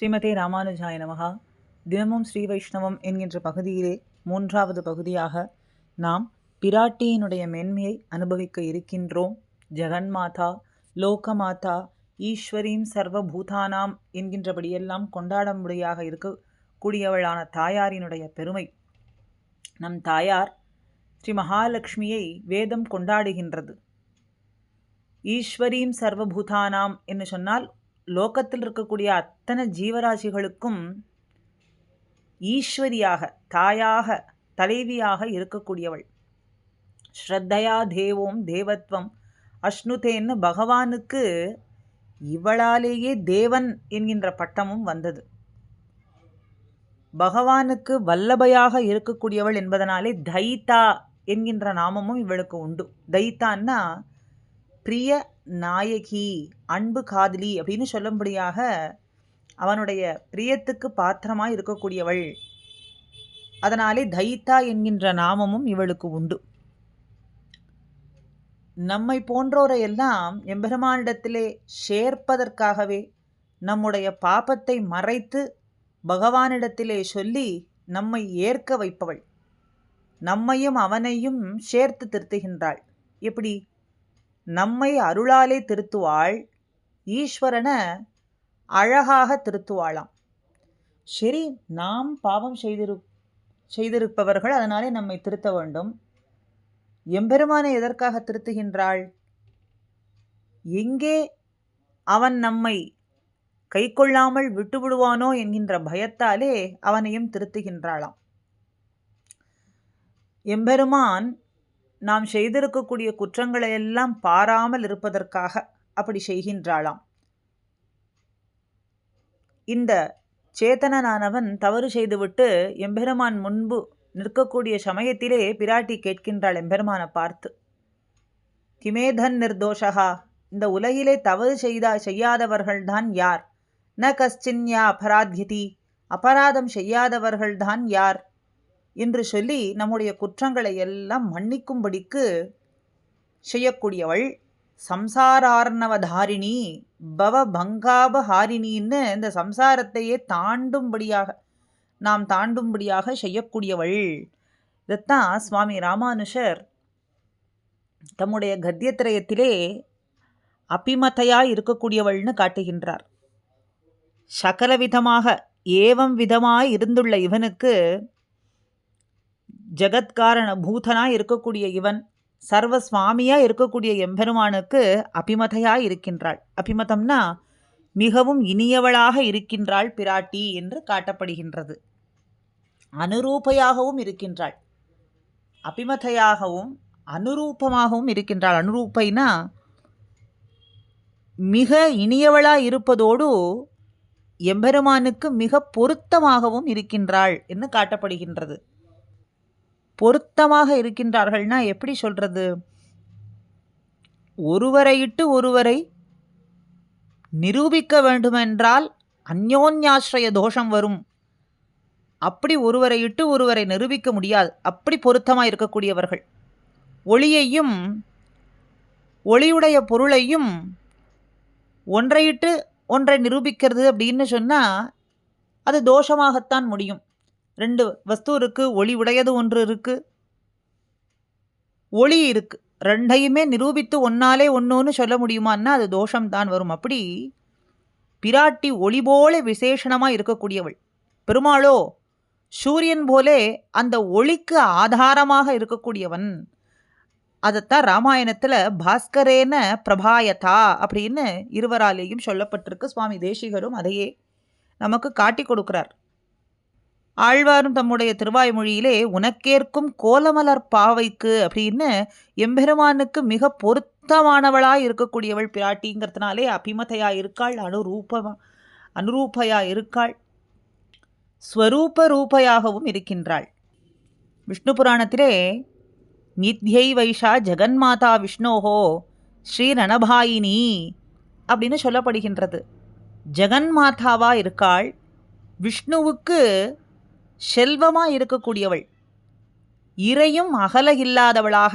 ஸ்ரீமதே ராமானுஜாய நமகா தினமும் ஸ்ரீ வைஷ்ணவம் என்கின்ற பகுதியிலே மூன்றாவது பகுதியாக நாம் பிராட்டியினுடைய மென்மையை அனுபவிக்க இருக்கின்றோம். ஜெகன்மாதா லோகமாதா ஈஸ்வரீம் சர்வபூதானாம் என்கின்றபடியெல்லாம் கொண்டாடும்படியாக இருக்கக்கூடியவளான தாயாரினுடைய பெருமை. நம் தாயார் ஸ்ரீ மகாலட்சுமியை வேதம் கொண்டாடுகின்றது. ஈஸ்வரீம் சர்வபூதானாம் என்று சொன்னால் லோகத்தில் இருக்கக்கூடிய அத்தனை ஜீவராசிகளுக்கும் ஈஸ்வரியாக தாயாக தலைவியாக இருக்கக்கூடியவள். ஸ்ரத்தையா தேவோம் தேவத்வம். அஷ்ணுதேன்னு பகவானுக்கு இவளாலேயே தேவன் என்கின்ற பட்டமும் வந்தது. பகவானுக்கு வல்லபையாக இருக்கக்கூடியவள் என்பதனாலே தைத்தா என்கின்ற நாமமும் இவளுக்கு உண்டு. தைத்தான்னா பிரிய நாயகி அன்பு காதலி அப்படின்னு சொல்லும்படியாக அவனுடைய பிரியத்துக்கு பாத்திரமாய் இருக்கக்கூடியவள். அதனாலே தைத்தா என்கின்ற நாமமும் இவளுக்கு உண்டு. நம்மை போன்றோரை எல்லாம் எம்பெருமானிடத்திலே சேர்ப்பதற்காகவே நம்முடைய பாபத்தை மறைத்து பகவானிடத்திலே சொல்லி நம்மை ஏற்க வைப்பவள். நம்மையும் அவனையும் சேர்த்து திருத்துகின்றாள். எப்படி? நம்மை அருளாலே திருத்துவாள் ஈஸ்வரனை அழகாக திருத்துவாளாம். சரி நாம் பாவம் செய்திரு செய்திருப்பவர்கள் அதனாலே நம்மை திருத்த வேண்டும். எம்பெருமானை எதற்காக திருத்துகின்றாள்? எங்கே அவன் நம்மை கை கொள்ளாமல் விட்டுவிடுவானோ என்கின்ற பயத்தாலே அவனையும் திருத்துகின்றாளாம். எம்பெருமான் நாம் செய்திருக்கக்கூடிய குற்றங்களை எல்லாம் பாராமல் இருப்பதற்காக அப்படி செய்கின்றாளாம். இந்த சேத்தனனானவன் தவறு செய்துவிட்டு எம்பெருமான் முன்பு நிற்கக்கூடிய சமயத்திலே பிராட்டி கேட்கின்றாள் எம்பெருமானை பார்த்து. கிமேதன் நிர்தோஷகா இந்த உலகிலே தவறு செய்தா செய்யாதவர்கள்தான் யார்? ந கஷ்டின்யா அபராத்யதி அபராதம் செய்யாதவர்கள்தான் யார்? என்று சொல்லி நம்முடைய குற்றங்களை எல்லாம் மன்னிக்கும்படிக்கு செய்யக்கூடியவள் சம்சாரார்ணவதாரிணி பவ பங்காபஹாரிணின்னு இந்த சம்சாரத்தையே தாண்டும்படியாக நாம் தாண்டும்படியாக செய்யக்கூடியவள். இதைத்தான் சுவாமி ராமானுஷர் தம்முடைய கத்தியத்திரயத்திலே அபிமதையாக இருக்கக்கூடியவள்னு காட்டுகின்றார். சகல விதமாக ஏவம் விதமாய் இருந்துள்ள இவனுக்கு ஜெகத்காரண பூதனாய் இருக்கக்கூடிய இவன் சர்வ சுவாமியாக இருக்கக்கூடிய எம்பெருமானுக்கு அபிமதையாக இருக்கின்றாள். அபிமதம்னா மிகவும் இனியவளாக இருக்கின்றாள் பிராட்டி என்று காட்டப்படுகின்றது. அனுரூபையாகவும் இருக்கின்றாள். அபிமதையாகவும் அனுரூபமாகவும் இருக்கின்றாள். அனுரூப்பைனா மிக இனியவளாக இருப்பதோடு எம்பெருமானுக்கு மிக பொருத்தமாகவும் இருக்கின்றாள் என்று காட்டப்படுகின்றது. பொருத்தமாக இருக்கின்றார்கள்னா எப்படி சொல்றது? ஒருவரையிட்டு ஒருவரை நிரூபிக்க வேண்டுமென்றால் அந்யோன்யாசிரய தோஷம் வரும். அப்படி ஒருவரை இட்டு ஒருவரை நிரூபிக்க முடியாது. அப்படி பொருத்தமாக இருக்கக்கூடியவர்கள். ஒளியையும் ஒளியுடைய பொருளையும் ஒன்றையிட்டு ஒன்றை நிரூபிக்கிறது அப்படின்னு சொன்னால் அது தோஷமாகத்தான் முடியும். ரெண்டு வஸ்து இருக்குது ஒளி உடையது ஒன்று இருக்குது ஒளி இருக்குது ரெண்டையுமே நிரூபித்து ஒன்னாலே ஒன்றுன்னு சொல்ல முடியுமான்னா அது தோஷம்தான் வரும். அப்படி பிராட்டி ஒளி போல விசேஷணமாக இருக்கக்கூடியவள். பெருமாளோ சூரியன் போலே அந்த ஒளிக்கு ஆதாரமாக இருக்கக்கூடியவன். அதைத்தான் ராமாயணத்தில் பாஸ்கரேன பிரபாயதா அப்படின்னு இருவராலேயும் சொல்லப்பட்டிருக்கு. சுவாமி தேசிகரும் அதையே நமக்கு காட்டி கொடுக்கிறார். ஆழ்வாரும் தம்முடைய திருவாய்மொழியிலே உனக்கேற்கும் கோலமலர் பாவைக்கு அப்படின்னு எம்பெருமானுக்கு மிக பொருத்தமானவளாய் இருக்கக்கூடியவள் பிராட்டிங்கிறதுனாலே அபிமதையா இருக்காள் அனுரூபமா அனுரூபையா இருக்காள் ஸ்வரூப ரூபையாகவும் இருக்கின்றாள். விஷ்ணு புராணத்திலே நித்யை வைஷா ஜெகன்மாதா விஷ்ணோஹோ ஸ்ரீ ரணபாயினி அப்படின்னு சொல்லப்படுகின்றது. ஜெகன்மாதாவா இருக்காள். விஷ்ணுவுக்கு செல்வமாக இருக்கக்கூடியவள். இறையும் அகலகில்லாதவளாக.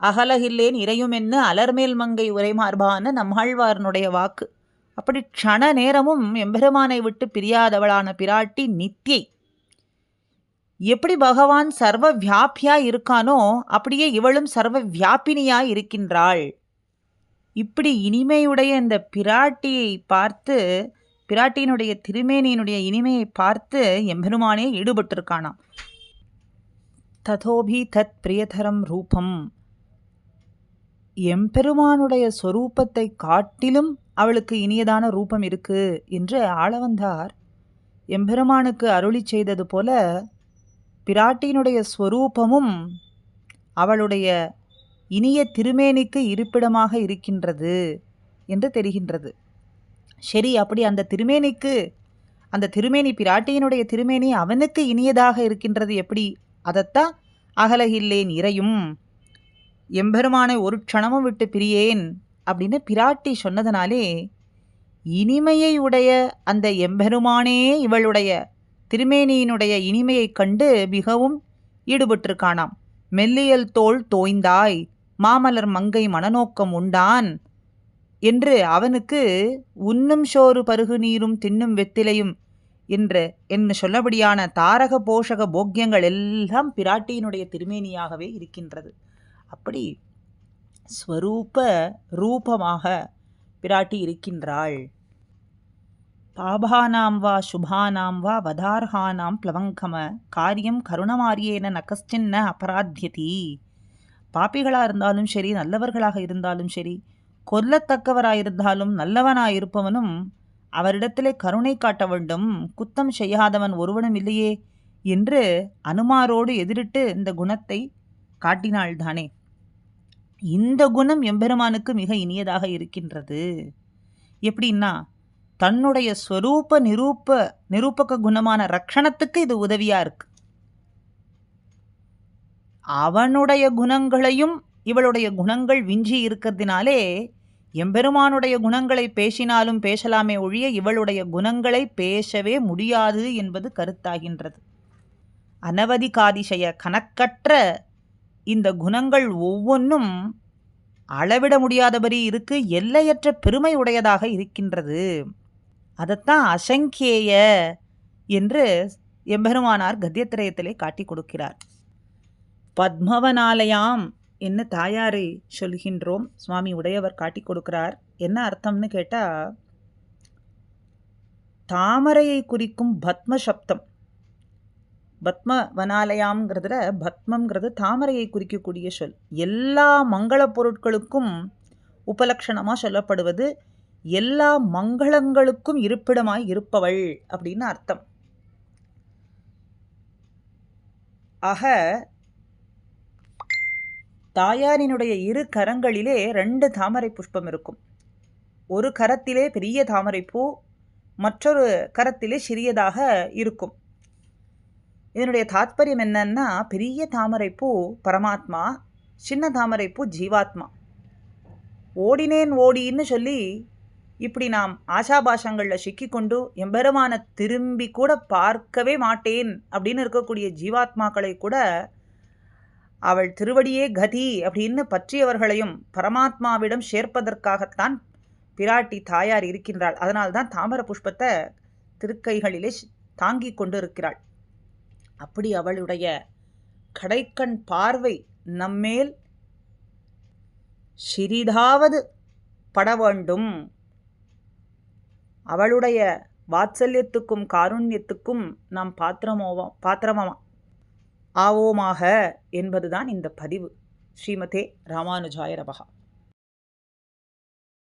அகலகில்லேன் இறையும் என்ன அலர்மேல் மங்கை உரைமார்பான்னு நம்மாழ்வாரனுடைய வாக்கு. அப்படி க்ஷண நேரமும் எம்பெருமானை விட்டு பிரியாதவளான பிராட்டி நித்யை எப்படி பகவான் சர்வ வியாபியா இருக்கானோ அப்படியே இவளும் சர்வ வியாபினியா இருக்கின்றாள். இப்படி இனிமையுடைய இந்த பிராட்டியை பார்த்து பிராட்டியினுடைய திருமேனியினுடைய இனிமையை பார்த்து எம்பெருமானே ஈடுபட்டிருக்கானாம். ததோபி தத் பிரியதரம் ரூபம். எம்பெருமானுடைய சொரூபத்தை காட்டிலும் அவளுக்கு இனியதான ரூபம் இருக்கு என்று ஆளவந்தார். எம்பெருமானுக்கு அருளி செய்தது போல பிராட்டியினுடைய ஸ்வரூபமும் அவளுடைய இனிய திருமேனிக்கு இருப்பிடமாக இருக்கின்றது என்று தெரிகின்றது. சரி அப்படி அந்த திருமேனிக்கு அந்த திருமேனி பிராட்டியினுடைய திருமேனி அவனுக்கு இனியதாக இருக்கின்றது எப்படி? அதைத்தான் அகலகில்லேன் இறையும் எம்பெருமானை ஒரு க்ஷணமும் விட்டு பிரியேன் அப்படின்னு பிராட்டி சொன்னதனாலே இனிமையை உடைய அந்த எம்பெருமானே இவளுடைய திருமேனியினுடைய இனிமையைக் கண்டு மிகவும் ஈடுபட்டிருக்கானாம். மெல்லியல் தோள் தோய்ந்தாய் மாமலர் மங்கை மனநோக்கம் உண்டான் என்று அவனுக்கு உண்ணும் சோறு பருகு நீரும் தின்னும் வெத்திலையும் என்று என்று சொல்லபடியான தாரக போஷக போக்கியங்கள் எல்லாம் பிராட்டியினுடைய திருமேனியாகவே இருக்கின்றது. அப்படி ஸ்வரூப ரூபமாக பிராட்டி இருக்கின்றாள். பாபானாம் வா சுபானாம் வா வதார்ஹானாம் பிளவங்கம காரியம் கருணமாரியேன நகஸ்டின் ந அபராத்தியதி பாப்பிகளாக இருந்தாலும் சரி நல்லவர்களாக இருந்தாலும் சரி கொல்லத்தக்கவராயிருந்தாலும் நல்லவனாயிருப்பவனும் அவரிடத்திலே கருணை காட்ட வேண்டும். குத்தம் செய்யாதவன் ஒருவனும் இல்லையே என்று அனுமாரோடு எதிரிட்டு இந்த குணத்தை காட்டினாள்தானே. இந்த குணம் எம்பெருமானுக்கு மிக இனியதாக இருக்கின்றது. எப்படின்னா தன்னுடைய ஸ்வரூப நிரூப நிரூபக குணமான ரக்ஷணத்துக்கு இது உதவியாக இருக்கு. அவனுடைய குணங்களையும் இவளுடைய குணங்கள் விஞ்சி இருக்கிறதுனாலே எம்பெருமானுடைய குணங்களை பேசினாலும் பேசலாமே ஒழிய இவளுடைய குணங்களை பேசவே முடியாது என்பது கருத்தாகின்றது. அனவதிகாதிசய கணக்கற்ற இந்த குணங்கள் ஒவ்வொன்றும் அளவிட முடியாதபடி இருக்கு எல்லையற்ற பெருமை உடையதாக இருக்கின்றது. அதைத்தான் அசங்கேய என்று எம்பெருமானார் கத்தியத்திரயத்திலே காட்டி கொடுக்கிறார். பத்மவனாலயாம் என்ன தாயாரை சொல்கின்றோம்? சுவாமி உடையவர் காட்டி கொடுக்கிறார். என்ன அர்த்தம்னு கேட்டால் தாமரையை குறிக்கும் பத்ம சப்தம். பத்ம வனாலயாம்ங்கிறதுல பத்மங்கிறது தாமரையை குறிக்கக்கூடிய சொல். எல்லா மங்கள பொருட்களுக்கும் உபலக்ஷணமாக சொல்லப்படுவது எல்லா மங்களங்களுக்கும் இருப்பிடமாய் இருப்பவள் அப்படின்னு அர்த்தம். ஆக தாயாரினுடைய இரு கரங்களிலே ரெண்டு தாமரை புஷ்பம் இருக்கும். ஒரு கரத்திலே பெரிய தாமரைப்பூ மற்றொரு கரத்திலே சிறியதாக இருக்கும். இதனுடைய தாத்பரியம் என்னன்னா பெரிய தாமரைப்பூ பரமாத்மா சின்ன தாமரைப்பூ ஜீவாத்மா. ஓடினேன் ஓடின்னு சொல்லி இப்படி நாம் ஆஷாபாஷங்களில் சிக்கிக்கொண்டு எம்பெருமான திரும்பி கூட பார்க்கவே மாட்டேன் அப்படின்னு இருக்கக்கூடிய ஜீவாத்மாக்களை கூட அவள் திருவடியே கதி அப்படின்னு பற்றியவர்களையும் பரமாத்மாவிடம் சேர்ப்பதற்காகத்தான் பிராட்டி தாயார் இருக்கின்றாள். அதனால்தான் தாமர புஷ்பத்தை திருக்கைகளிலே தாங்கி கொண்டு இருக்கிறாள் அப்படி அவளுடைய கடைக்கண் பார்வை நம்மேல் சிறிதாவது பட வேண்டும். அவளுடைய வாத்சல்யத்துக்கும் காருண்யத்துக்கும் நாம் பாத்திரமோவோம் பாத்திரமாம் ஆவோமாக என்பதுதான் இந்த பதிவு. ஸ்ரீமதே ராமானுஜாய ரபகா